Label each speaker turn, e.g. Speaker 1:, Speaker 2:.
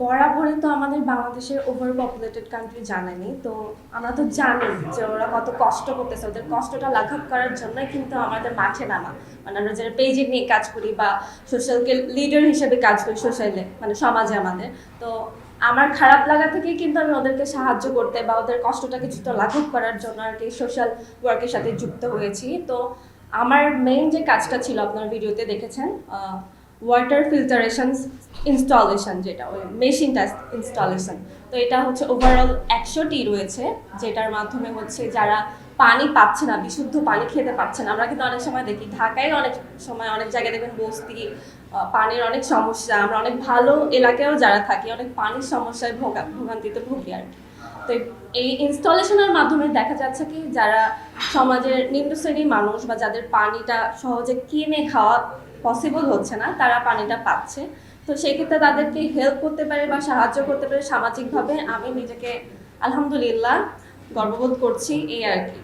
Speaker 1: বরাবরই তো আমাদের বাংলাদেশের ওভার পপুলেটেড কান্ট্রি জানেনি তো আমরা তো জানি যে ওরা কত কষ্ট করতেছে। ওদের কষ্টটা লাঘব করার জন্যই কিন্তু আমাদের মাঠে নামা। মানে আমরা যারা পেজে নিয়ে কাজ করি বা সোশ্যালকে লিডার হিসেবে কাজ করি সোশ্যালে মানে সমাজে আমাদের। তো আমার খারাপ লাগা থেকেই কিন্তু আমি ওদেরকে সাহায্য করতে বা ওদের কষ্টটা কিছুটা লাঘব করার জন্য আর কি সোশ্যাল ওয়ার্কের সাথে যুক্ত হয়েছি। তো আমার মেইন যে কাজটা ছিল আপনার ভিডিওতে দেখেছেন ওয়াটার ফিল্টারেশন ইনস্টলেশন যেটা, ওই মেশিনটা ইনস্টলেশন তো এটা হচ্ছে ওভারঅল একশোটি রয়েছে, যেটার মাধ্যমে হচ্ছে যারা পানি পাচ্ছে না, বিশুদ্ধ পানি খেতে পাচ্ছে না, আমরা কিন্তু অনেক সময় দেখি, ঢাকায় অনেক সময় অনেক জায়গায় দেখবেন বস্তি পানির অনেক সমস্যা, আমরা অনেক ভালো এলাকায়ও যারা থাকি, অনেক পানির সমস্যায় ভোগা, ভোগান্তিতে ভুগি আর কি। তো এই ইনস্টলেশনের মাধ্যমে দেখা যাচ্ছে কি, যারা সমাজের নিম্ন শ্রেণির মানুষ বা যাদের পানিটা সহজে কিনে খাওয়া পসিবল হচ্ছে না, তারা পানিটা পাচ্ছে। তো সেক্ষেত্রে তাদেরকে হেল্প করতে পারে বা সাহায্য করতে পারে সামাজিকভাবে, আমি নিজেকে আলহামদুলিল্লাহ গর্ববোধ করছি, এই আর কি।